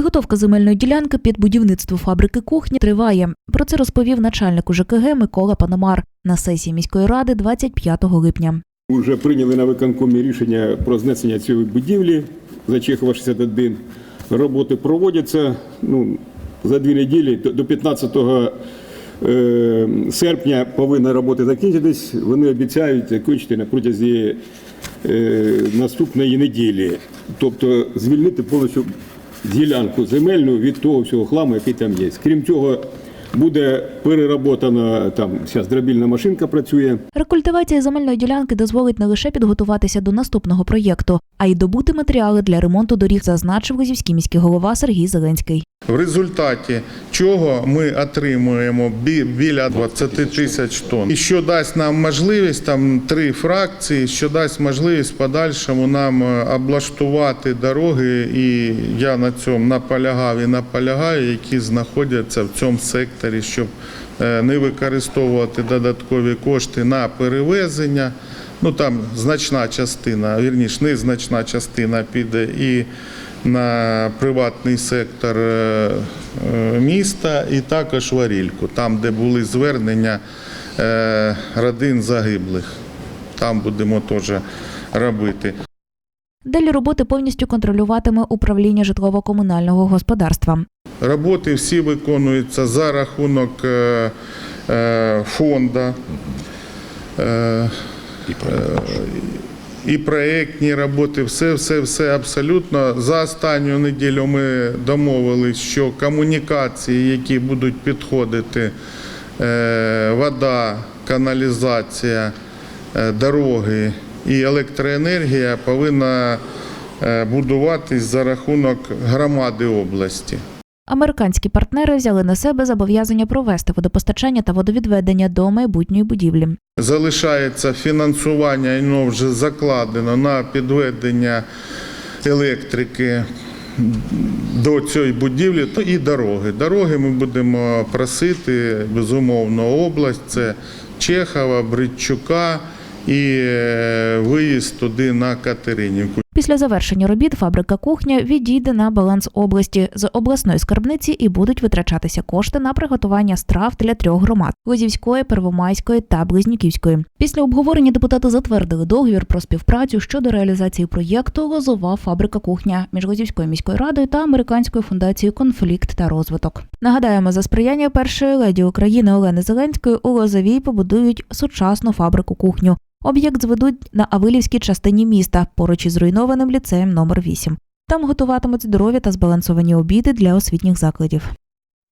Підготовка земельної ділянки під будівництво фабрики кухні триває. Про це розповів начальник УЖКГ Микола Паномар на сесії міської ради 25 липня. Вже прийняли на виконкомі рішення про знесення цієї будівлі за Чехова 61. Роботи проводяться ну, за дві неділі до- до 15 е, серпня повинна робота закінчитись. Вони обіцяють закінчити на протязі е, наступної неділі. Тобто звільнити повністю ділянку земельну від того всього хламу, який там є. Крім цього, буде переработана там вся дробільна машинка працює. Рекультивація земельної ділянки дозволить не лише підготуватися до наступного проєкту, а й добути матеріали для ремонту доріг, зазначив Газівський міський голова Сергій Зеленський. В результаті чого ми отримуємо біля 20 тисяч тонн. І що дасть нам можливість, там три фракції, що дасть можливість подальшому нам е, облаштувати дороги, і я на цьому наполягав і наполягаю, які знаходяться в цьому секторі, щоб е, не використовувати додаткові кошти на перевезення. Ну там значна частина, вірніше, незначна частина піде і на приватний сектор е, е, міста, і також Варільку, там, де були звернення е, родин загиблих. Там будемо теж робити. Далі роботи повністю контролюватиме управління житлово-комунального господарства. Роботи всі виконуються за рахунок фонду. Е, і проєктні роботи, все, все, все абсолютно. За останню неділю ми домовились, що комунікації, які будуть підходити, е, вода, каналізація, е, дороги і електроенергія повинна е, будуватись за рахунок громади області. Американські партнери взяли на себе зобов'язання провести водопостачання та водовідведення до майбутньої будівлі. Залишається фінансування, воно вже закладено на підведення електрики до цієї будівлі то і дороги. Дороги ми будемо просити, безумовно, область, це Чехова, Бритчука і е, виїзд туди на Катеринівку. Після завершення робіт фабрика кухня відійде на баланс області з обласної скарбниці і будуть витрачатися кошти на приготування страв для трьох громад Лозівської, Первомайської та Близнюківської. Після обговорення депутати затвердили договір про співпрацю щодо реалізації проєкту Лозова фабрика кухня між Лозівською міською радою та американською фундацією Конфлікт та розвиток. Нагадаємо, за сприяння першої леді України Олени Зеленської у Лозовій побудують сучасну фабрику кухню. Об'єкт зведуть на Авилівській частині міста поруч із зруйнованим ліцеєм номер 8 Там готуватимуть здорові та збалансовані обіди для освітніх закладів.